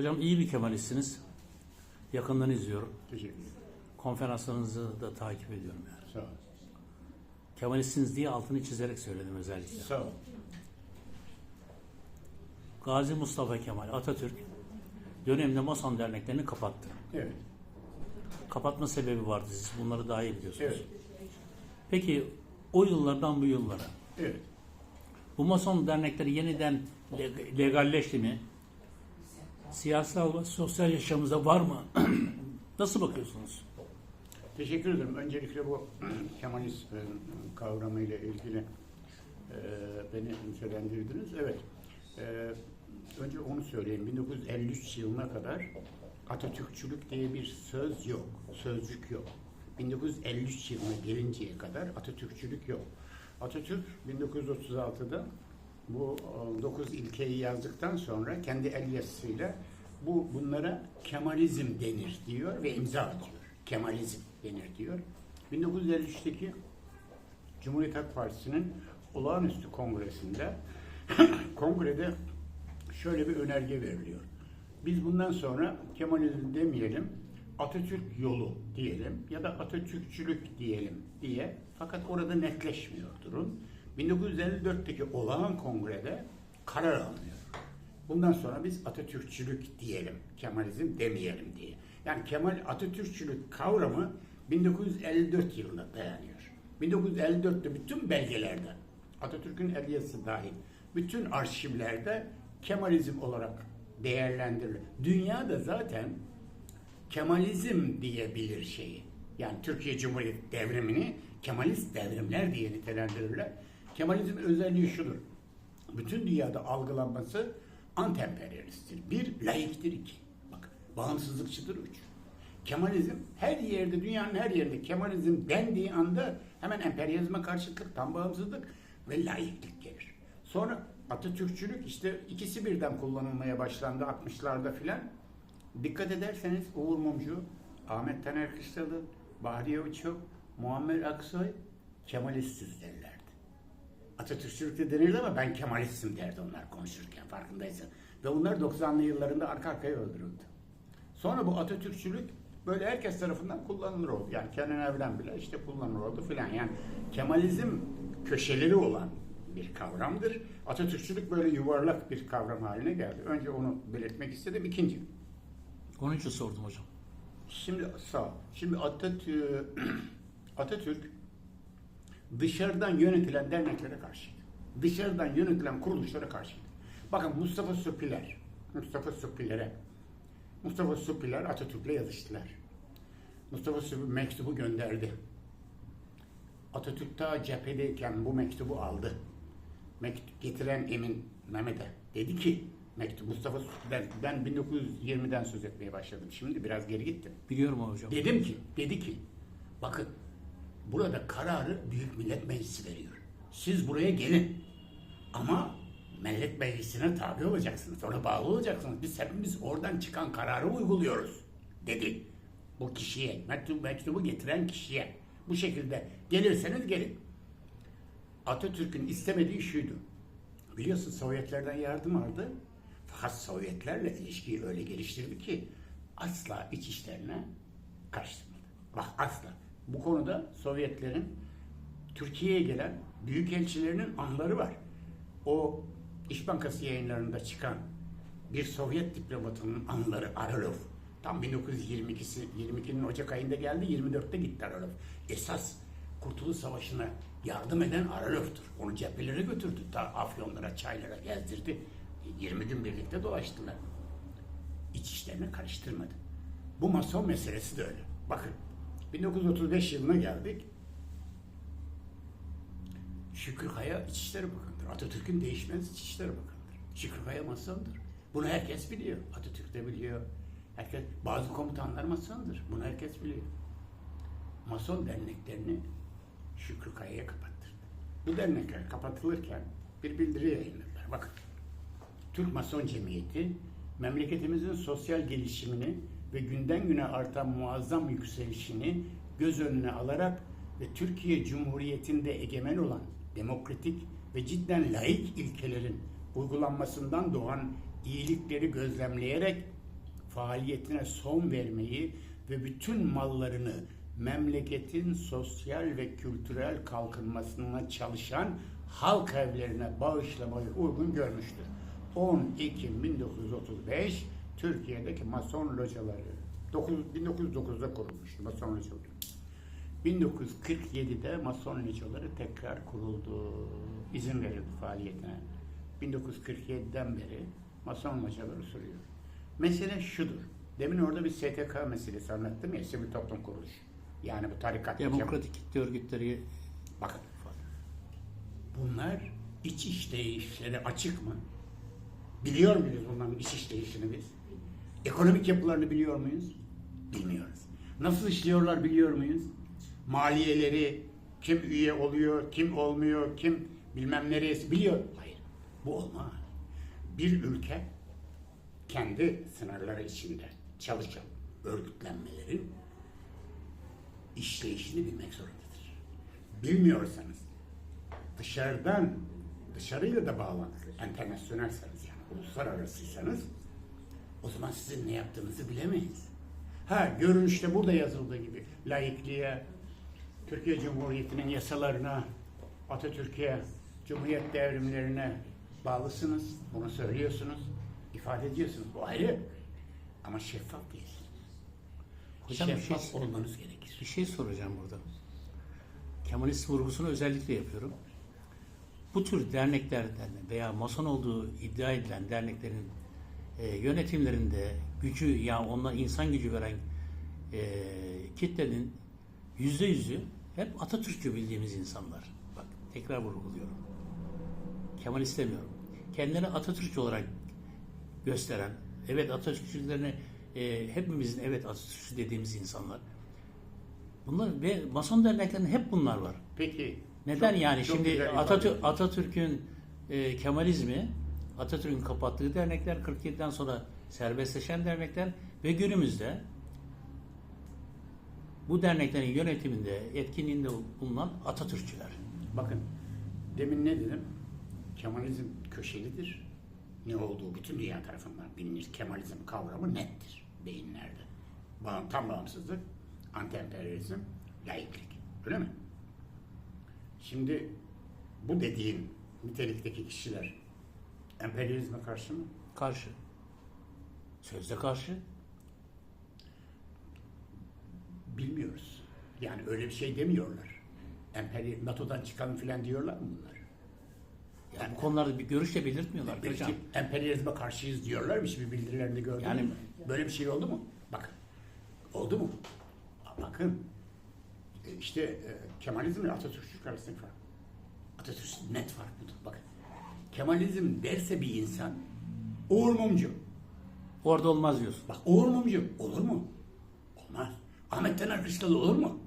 Hocam iyi bir Kemalistsiniz. Yakından izliyorum. Teşekkür ederim. Konferanslarınızı da takip ediyorum yani. Sağ ol. Kemalistsiniz diye altını çizerek söyledim özellikle. Sağ ol. Gazi Mustafa Kemal Atatürk döneminde Mason derneklerini kapattı. Evet. Kapatma sebebi vardı. Siz bunları daha iyi biliyorsunuz. Evet. Peki o yıllardan bu yıllara Evet. bu Mason dernekleri yeniden leg- legalleşti mi? Siyasal ve sosyal yaşamımızda var mı? Nasıl bakıyorsunuz? Teşekkür ederim. Öncelikle bu Kemalist e, kavramıyla ilgili e, beni nitelendirdiniz. Evet. E, önce onu söyleyeyim. 1953 yılına kadar Atatürkçülük diye bir söz yok. Sözcük yok. 1953 yılına gelinceye kadar Atatürkçülük yok. Atatürk 1936'da bu 9 ilkeyi yazdıktan sonra kendi el yazısıyla bu bunlara Kemalizm denir diyor ve imza atıyor. Kemalizm denir diyor. 1953'teki Cumhuriyet Halk Partisi'nin olağanüstü kongresinde kongrede şöyle bir önerge veriliyor. Biz bundan sonra Kemalizm demeyelim, Atatürk yolu diyelim ya da Atatürkçülük diyelim diye fakat orada netleşmiyor durum. 1954'teki olağan kongrede karar alınıyor. Bundan sonra biz Atatürkçülük diyelim, Kemalizm demeyelim diye. Yani Kemal Atatürkçülük kavramı 1954 yılına dayanıyor. 1954'te bütün belgelerde, Atatürk'ün el yazısı dahil, bütün arşivlerde Kemalizm olarak değerlendirilir. Dünyada zaten Kemalizm diyebilir şeyi. Yani Türkiye Cumhuriyeti devrimini Kemalist devrimler diye nitelendirirler. Kemalizm özelliği şudur. Bütün dünyada algılanması antemperyalisttir. Bir, laiktir iki. Bak, bağımsızlıkçıdır üç. Kemalizm her yerde, dünyanın her yerinde Kemalizm dendiği anda hemen emperyalizme karşıtlık, tam bağımsızlık ve laiklik gelir. Sonra Atatürkçülük işte ikisi birden kullanılmaya başlandı 60'larda filan. Dikkat ederseniz Uğur Mumcu, Ahmet Taner Kışlalı, Bahriye Uçuk, Muammer Aksoy Kemalistiz derlerdi. Atatürkçülük de denirdi ama ben Kemalistim derdi onlar konuşurken farkındaysan. Ve bunlar 90'lı yıllarında arka arkaya öldürüldü. Sonra bu Atatürkçülük böyle herkes tarafından kullanılır oldu. Yani Kenan Evren bile işte kullanılır oldu filan. Yani Kemalizm köşeleri olan bir kavramdır. Atatürkçülük böyle yuvarlak bir kavram haline geldi. Önce onu belirtmek istedim. İkinci, Onun için sordum hocam. Şimdi sağ ol. Şimdi Atatürk, Atatürk dışarıdan yönetilen derneklere karşıydı. Dışarıdan yönetilen kuruluşlara karşıydı. Bakın Mustafa Süpiler, Mustafa Süpilere, Mustafa Süpiler Atatürk'le yazıştılar. Mustafa Süpil mektubu gönderdi. Atatürk ta cephedeyken bu mektubu aldı. Mektup getiren Emin Mehmet'e dedi ki mektup Mustafa Süpiler ben 1920'den söz etmeye başladım. Şimdi biraz geri gittim. Biliyorum hocam. Dedim ki, dedi ki, bakın burada kararı Büyük Millet Meclisi veriyor. Siz buraya gelin. Ama Millet Meclisi'ne tabi olacaksınız. Ona bağlı olacaksınız. Biz hepimiz oradan çıkan kararı uyguluyoruz. Dedi. Bu kişiye, mektubu, mektubu getiren kişiye. Bu şekilde gelirseniz gelin. Atatürk'ün istemediği şuydu. Biliyorsun Sovyetlerden yardım aldı. Fakat Sovyetlerle ilişkiyi öyle geliştirdi ki asla iç işlerine karıştırmadı. Bak asla. Bu konuda Sovyetlerin Türkiye'ye gelen büyükelçilerinin anları var. O İş Bankası yayınlarında çıkan bir Sovyet diplomatının anları Aralov. Tam 1922'si 22'nin Ocak ayında geldi, 24'te gitti Aralov. Esas Kurtuluş Savaşı'na yardım eden Aralov'tur. Onu cephelere götürdü. Ta Afyonlara, çaylara gezdirdi. 20 gün birlikte dolaştılar. İç işlerine karıştırmadı. Bu mason meselesi de öyle. Bakın 1935 yılına geldik. Şükrü Kaya İçişleri Bakanı'dır. Atatürk'ün değişmez İçişleri Bakanı'dır. Şükrü Kaya masondur. Bunu herkes biliyor. Atatürk de biliyor. Herkes, bazı komutanlar masondur. Bunu herkes biliyor. Mason derneklerini Şükrü Kaya'ya kapattırdı. Bu dernekler kapatılırken bir bildiri yayınladılar. Bakın. Türk Mason Cemiyeti memleketimizin sosyal gelişimini ve günden güne artan muazzam yükselişini göz önüne alarak ve Türkiye Cumhuriyeti'nde egemen olan demokratik ve cidden laik ilkelerin uygulanmasından doğan iyilikleri gözlemleyerek faaliyetine son vermeyi ve bütün mallarını memleketin sosyal ve kültürel kalkınmasına çalışan halk evlerine bağışlamayı uygun görmüştür. 10 Ekim 1935 Türkiye'deki Mason locaları 9, 1909'da kurulmuştu Mason locaları. 1947'de Mason locaları tekrar kuruldu. İzin verildi faaliyetine. 1947'den beri Mason locaları sürüyor. Mesele şudur. Demin orada bir STK meselesi anlattım ya, sivil toplum kuruluşu. Yani bu tarikat. Demokratik kitle örgütleri Bakın. Bunlar iç işleyişleri açık mı? Biliyor muyuz bunların iç işleyişini biz? Ekonomik yapılarını biliyor muyuz? Bilmiyoruz. Nasıl işliyorlar biliyor muyuz? Maliyeleri, kim üye oluyor, kim olmuyor, kim bilmem neresi biliyor. Hayır. Bu olmaz. Bir ülke kendi sınırları içinde çalışan örgütlenmelerin işleyişini bilmek zorundadır. Bilmiyorsanız dışarıdan dışarıyla da bağlantılı, internasyonelseniz yani uluslararasıysanız o zaman sizin ne yaptığınızı bilemeyiz. Ha görünüşte burada yazıldığı gibi laikliğe, Türkiye Cumhuriyeti'nin yasalarına, Atatürk'e, Cumhuriyet devrimlerine bağlısınız. Bunu söylüyorsunuz, ifade ediyorsunuz. Bu ayrı. Ama şeffaf değilsiniz. Hocam şey- şeffaf olmanız gerekir. bir şey soracağım burada. Kemalist vurgusunu özellikle yapıyorum. Bu tür derneklerden veya mason olduğu iddia edilen derneklerin e, yönetimlerinde gücü ya ona insan gücü veren e, kitlenin yüzde yüzü hep Atatürkçü bildiğimiz insanlar. Bak tekrar vurguluyorum. Kemal istemiyorum. Kendilerini Atatürkçü olarak gösteren, evet Atatürkçülerini e, hepimizin evet Atatürkçü dediğimiz insanlar. Bunlar ve Mason derneklerinde hep bunlar var. Peki. Neden çok- yani çok şimdi Atatürk. Atatürk'ün e, Kemalizmi, Atatürk'ün kapattığı dernekler 47'den sonra serbestleşen dernekler ve günümüzde bu derneklerin yönetiminde, etkinliğinde bulunan Atatürkçüler. Bakın demin ne dedim? Kemalizm köşelidir. Ne olduğu bütün dünya tarafından bilinir. Kemalizm kavramı nettir beyinlerde. Tam bağımsızlık, anti-emperyalizm, laiklik. Öyle mi? Şimdi bu dediğin nitelikteki kişiler emperyalizme karşı mı? Karşı. Sözde karşı. Bilmiyoruz. Yani öyle bir şey demiyorlar. Emperi, NATO'dan çıkalım filan diyorlar mı bunlar? Yani bu konularda bir görüş de belirtmiyorlar Belki hocam. emperyalizme karşıyız diyorlar. Hiçbir bildirilerinde gördün Yani- mü? Böyle bir şey oldu mu? Bakın. Oldu mu? Bakın. E, İşte e, Kemalizm ile Atatürkçülük arasındaki fark. Atatürk net fark budur. Bakın. Kemalizm derse bir insan Uğur Mumcu. Orada olmaz diyorsun. Bak Uğur Mumcu olur mu? Olmaz. Ahmet Taner Kışlalı olur mu?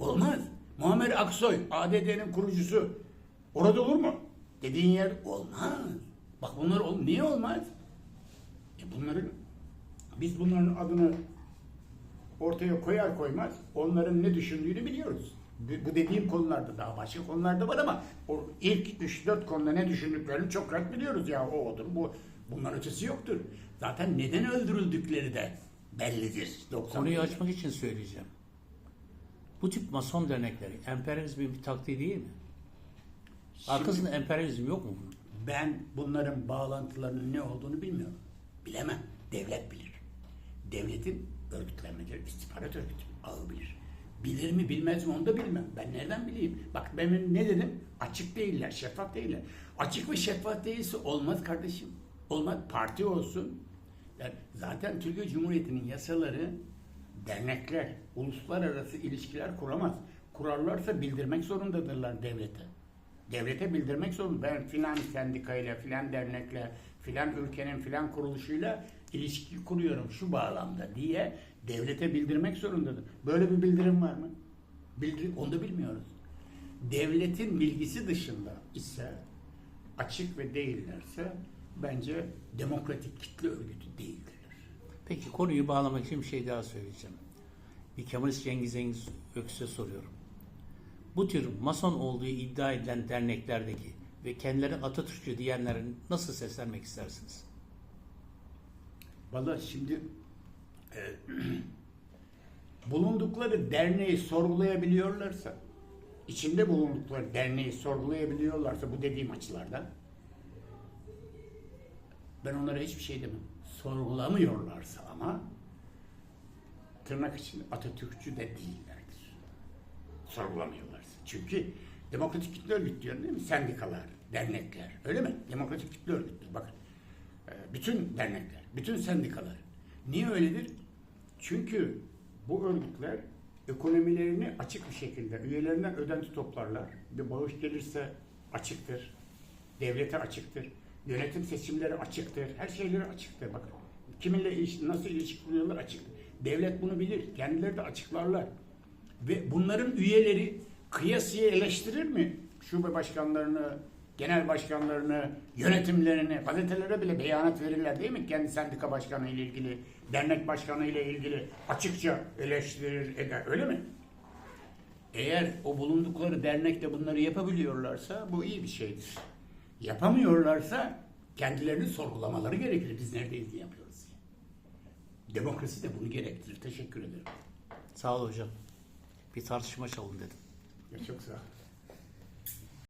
Olmaz. Muammer Aksoy, ADD'nin kurucusu. Orada olur mu? Dediğin yer olmaz. Bak bunlar ol niye olmaz? E bunların biz bunların adını ortaya koyar koymaz onların ne düşündüğünü biliyoruz. Bu dediğim konularda daha başka konularda var ama o ilk 3-4 konuda ne düşündüklerini çok rahat biliyoruz ya o odur bu bunlar ötesi yoktur. Zaten neden öldürüldükleri de bellidir. 90 Konuyu açmak için söyleyeceğim. Bu tip mason dernekleri emperyalizmin bir taktiği değil mi? Arkasında emperyalizm yok mu bunun? Ben bunların bağlantılarının ne olduğunu bilmiyorum. Bilemem. Devlet bilir. Devletin örgütlenmeleri, istihbarat örgütü ağı bilir. Bilir mi bilmez mi onu da bilmem. Ben nereden bileyim? Bak ben ne dedim? Açık değiller, şeffaf değiller. Açık ve şeffaf değilse olmaz kardeşim. Olmaz. Parti olsun. Yani zaten Türkiye Cumhuriyeti'nin yasaları dernekler, uluslararası ilişkiler kuramaz. Kurarlarsa bildirmek zorundadırlar devlete. Devlete bildirmek zorunda. Ben filan sendikayla, filan dernekle, filan ülkenin filan kuruluşuyla ilişki kuruyorum şu bağlamda diye devlete bildirmek zorundadır. Böyle bir bildirim var mı? Bildir, onu da bilmiyoruz. Devletin bilgisi dışında ise açık ve değillerse bence demokratik kitle örgütü değildirler. Peki konuyu bağlamak için bir şey daha söyleyeceğim. Bir Kemalist Cengiz Cengiz Öksüz'e soruyorum. Bu tür mason olduğu iddia edilen derneklerdeki ve kendileri Atatürkçü diyenlerin nasıl seslenmek istersiniz? Valla şimdi bulundukları derneği sorgulayabiliyorlarsa, içinde bulundukları derneği sorgulayabiliyorlarsa bu dediğim açılardan ben onlara hiçbir şey demem. Sorgulamıyorlarsa ama tırnak içinde Atatürkçü de değillerdir. Sorgulamıyorlarsa. Çünkü demokratik kitle örgütü diyor değil mi? Sendikalar, dernekler. Öyle mi? Demokratik kitle örgütü. Bakın. Ee, Bütün dernekler, bütün sendikalar. Niye öyledir? Çünkü bu örgütler ekonomilerini açık bir şekilde üyelerinden ödenti toplarlar. Bir bağış gelirse açıktır. Devlete açıktır. Yönetim seçimleri açıktır. Her şeyleri açıktır. Bakın. Kiminle iş, nasıl ilişki kuruyorlar açıktır. Devlet bunu bilir. Kendileri de açıklarlar. Ve bunların üyeleri kıyasıya eleştirir mi? Şube başkanlarını, genel başkanlarını, yönetimlerini, gazetelere bile beyanat verirler değil mi? Kendi sendika başkanı ile ilgili, dernek başkanı ile ilgili açıkça eleştirir, eder. Öyle mi? Eğer o bulundukları dernekte bunları yapabiliyorlarsa bu iyi bir şeydir. Yapamıyorlarsa kendilerini sorgulamaları gerekir. Biz neredeyiz, ne yapıyoruz diye. Demokrasi de bunu gerektirir. Teşekkür ederim. Sağ ol hocam. Bir tartışma çalın dedim. Ya çok sağ ol.